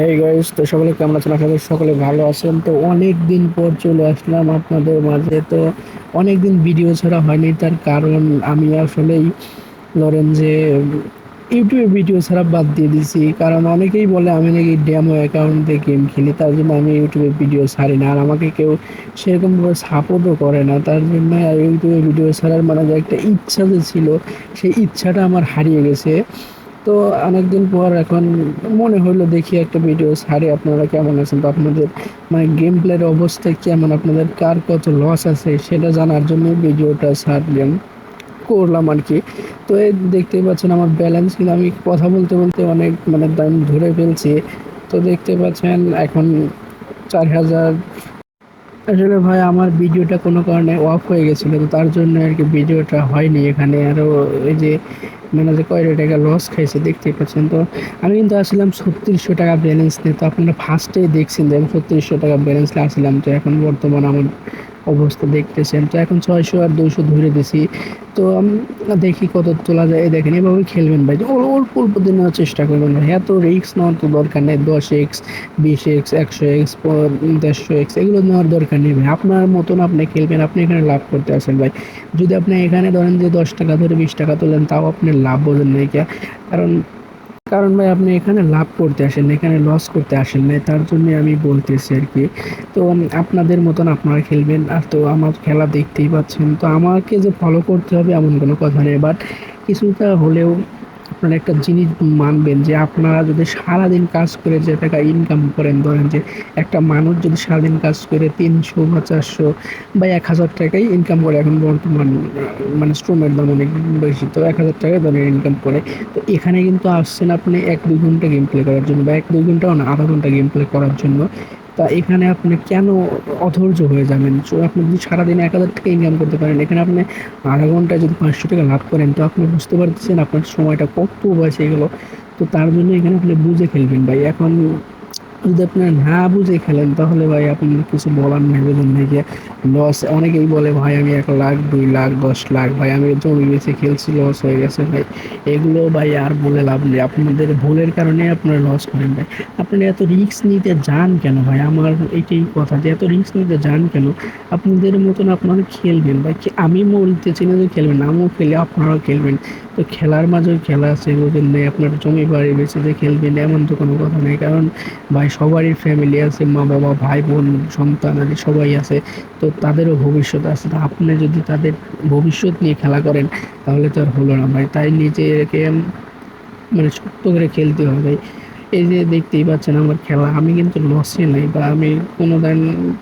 এই গাইস তো সকলে কেমন আছেন? আশা করি সকলে ভালো আছেন। তো অনেক দিন পর চলে আসলাম আপনাদের মাঝে। তো অনেক দিন ভিডিও ছাড়া হয়নি, তার কারণ আমি আসলেই ধরেন যে ইউটিউবে ভিডিও ছাড়া বাদ দিয়ে দিছি। কারণ অনেকেই বলে, আমি নাকি ডেমো অ্যাকাউন্টে গেম খেলি, তার জন্য আমি ইউটিউবে ভিডিও ছাড়ি না। আর আমাকে কেউ সেরকমভাবে সাপোর্টও করে না। তার জন্য ইউটিউবে ভিডিও ছাড়ার মানে যে একটা ইচ্ছা যে ছিল, সেই ইচ্ছাটা আমার হারিয়ে গেছে। তো অনেকদিন পর এখন মনে হলো দেখি একটা ভিডিও ছাড়ি আপনারা কেমন আছেন তো আপনাদের মানে গেম প্লের অবস্থা কেমন, আপনাদের কার কত লস আছে সেটা জানার জন্য ভিডিওটা ছাড়লাম করলাম আর কি তো এই দেখতেই পাচ্ছেন আমার ব্যালেন্স কিন্তু আমি কথা বলতে বলতে অনেক মানে দাম ধরে ফেলছি। তো দেখতে পাচ্ছেন এখন চার হাজার আসলে ভাই, আমার ভিডিওটা কোনো কারণে অফ হয়ে গেছিল, তো তার জন্য আর কি ভিডিওটা হয়নি এখানে। আরও ওই যে মানে যে কয়টা টাকা লস খাইছে দেখতেই পাচ্ছেন। তো আমি কিন্তু আসলাম ছত্রিশশো টাকা ব্যালেন্স নিয়ে, তো আপনারা ফার্স্টেই দেখছেন যে আমি ছত্রিশশো টাকা ব্যালেন্স আসলাম তো এখন বর্তমানে আমার অবস্থা দেখতেছেন। তো এখন ছয়শো আর দুইশো ধরে দিছি। তো আমি, দেখি কত তোলা যায়। দেখেন এভাবে খেলবেন ভাই। অল- অল্প দিন নেওয়ার চেষ্টা করবেন ভাই। এত রিক্স নেওয়ার তো দরকার নেই। দশ এক্স বিশ এক্স একশো এক্স দেড়শো এক্স এগুলো নেওয়ার দরকার নেই ভাই। আপনার মতন আপনি খেলবেন, আপনি এখানে লাভ করতে আসেন ভাই। যদি আপনি এখানে ধরেন যে দশ টাকা ধরে বিশ টাকা তোলেন, তাও আপনি লাভ বোঝেন নাই কে। কারণ কারণ ভাই আপনি এখানে লাভ করতে আসেন না, এখানে লস করতে আসেন না তার জন্য আমি বলতেছি আর কি। তো আপনাদের মতন আপনারা খেলবেন আর তো আমার খেলা দেখতেই পাচ্ছেন। তো আমাকে যে ফলো করতে হবে এমন কোনো কথা নেই বাট কিছুটা হলেও আপনারা একটা জিনিস মানবেন যে আপনারা যদি সারাদিন কাজ করে যে টাকা ইনকাম করেন, ধরেন যে একটা মানুষ যদি সারাদিন কাজ করে তিনশো বা চারশো বা এক হাজার টাকাই ইনকাম করে, এখন বর্তমান মানে শ্রমের দাম অনেক বেশি, তো এক হাজার টাকায় ধরেন ইনকাম করে, তো এখানে কিন্তু আসছেন আপনি এক দুই ঘণ্টা গেম প্লে করার জন্য বা এক দুই ঘন্টাও না, আধা ঘণ্টা গেম প্লে করার জন্য। তা এখানে আপনি কেন অধৈর্য হয়ে যাবেন? আপনি যদি সারাদিন এক হাজার টাকা ইনকাম করতে পারেন, এখানে আপনি আধা ঘন্টায় যদি পাঁচশো টাকা লাভ করেন, তো আপনি বুঝতে পারতেছেন আপনার সময়টা কত বয়সে গেলো। তো তার জন্য এখানে আপনি বুঝে ফেলবেন ভাই। এখন যদি আপনার না বুঝে খেলেন, তাহলে ভাই আপনার কিছু বলার নেই, বুঝুন নাকি লস অনেকেই বলে, ভাই, আমি এক লাখ, দুই লাখ, দশ লাখ, ভাই, আমি জমি বেঁচে খেলছি লস হয়ে গেছে, ভাই। এগুলো ভাই আর বলে লাভ নেই। আপনাদের ভুলের কারণে আপনারা লস করেন, ভাই। আপনারা এত রিস্ক নিতে যান কেন, ভাই? আমার এইটাই কথা যে এত রিস্ক নিতে যান কেন? আপনাদের মতন আপনারা খেলবেন, ভাই। আমি বলতেছি না যে খেলবেন, আমিও খেলে, আপনারাও খেলবেন। তো খেলার মাঝেও খেলা আছে, বুঝেন নেই? আপনার জমি বাড়ি বেঁচে যে খেলবেন, এমন তো কোনো কথা নেই। কারণ, ভাই সবারই ফ্যামিলি আছে মা বাবা ভাই বোন সন্তান আদি সবাই আছে। তো তাদেরও ভবিষ্যৎ আছে। তো আপনি যদি তাদের ভবিষ্যৎ নিয়ে খেলা করেন, তাহলে তো আর হলো না ভাই। তাই নিজেকে মানে শক্ত করে খেলতে হবে এই যে দেখতেই পাচ্ছেন আমার খেলা, আমি কিন্তু লসে নাই বা আমি কোনো দান,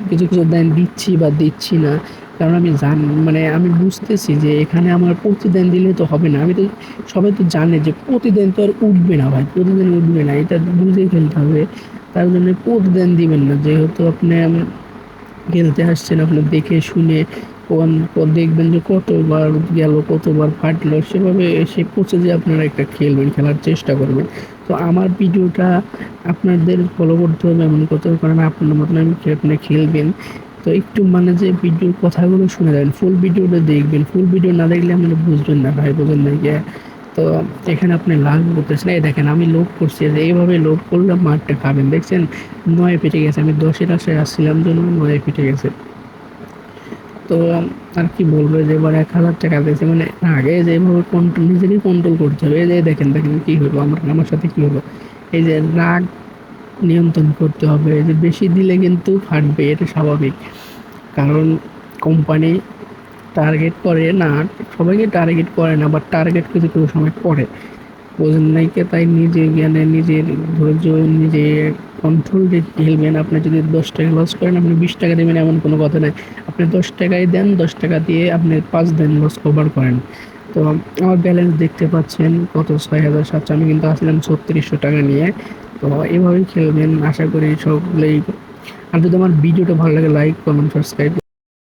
কিছু কিছু দান দিচ্ছি বা দিচ্ছি না। কারণ আমি জান মানে আমি বুঝতেছি যে এখানে আমার প্রতিদিন দিলে তো হবে না। আমি তো, সবাই তো জানে যে প্রতিদিন তো আর উঠবে না ভাই। প্রতিদিন উঠবে না। এটা বুঝে খেলতে হবে। তার জন্য প্রতিদিন দিবেন না। যেহেতু আপনি খেলতে আসছেন, আপনি দেখে শুনে কোন দেখবেন যে কতবার গেল, কতবার ফাটলো, সেভাবে সে পচে যে আপনারা একটা খেলবেন, খেলার চেষ্টা করবেন। তো আমার ভিডিওটা আপনাদের ফলো করতে হবে এমন হবে কারণ আপনার মতন আমি আপনি খেলবেন? তো একটু মানে যে ভিডিওর কথাগুলো শুনে যাবেন ফুল ভিডিওটা দেখবেন। ফুল ভিডিও না দেখলে আপনি বুঝবেন না, ভাই বুঝবেন না যে তো এখানে আপনি লাভ করতেছেন এই দেখেন আমি লোভ করছি, যে এইভাবে লোভ করলে মাঠটা খাবেন। দেখছেন, নয় ফেটে গেছে, আমি দশের আশায় আসছিলাম জন্য নয় ফেটে গেছে। তো আর কি বলব, যে এবার এক হাজার টাকা দিয়েছে মানে আগে যেভাবে কন্ট্রোল নিজেকে কন্ট্রোল করতে হবে। এই যে দেখেন দেখেন কী হলো, আমার আমার সাথে কী হলো? এই যে রাগ নিয়ন্ত্রণ করতে হবে যে বেশি দিলে কিন্তু ফাটবে, এটা স্বাভাবিক। কারণ কোম্পানি টার্গেট করে, না, সবাইকে টার্গেট করে না বাট টার্গেট কিছু কিছু সময় করে। বোঝেন নাইকে তাই নিজে জ্ঞানে নিজের ধৈর্য, নিজে কন্ট্রোল খেলবেন, আপনি যদি দশ টাকা লস করেন, আপনি বিশ টাকা দেবেন এমন কোনো কথা নাই। আপনি দশ টাকায় দেন, দশ টাকা দিয়ে আপনি পাঁচ দিন লস কভার করেন। তো আমার ব্যালেন্স দেখতে পাচ্ছেন কত? ছয় হাজার সাতশো। আমি কিন্তু আসলাম ছত্রিশশো টাকা নিয়ে। তো এভাবেই খেলবেন, আশা করি সবগুলোই। আর যদি আমার ভিডিওটা ভালো লাগে লাইক কমেন্ট সাবস্ক্রাইব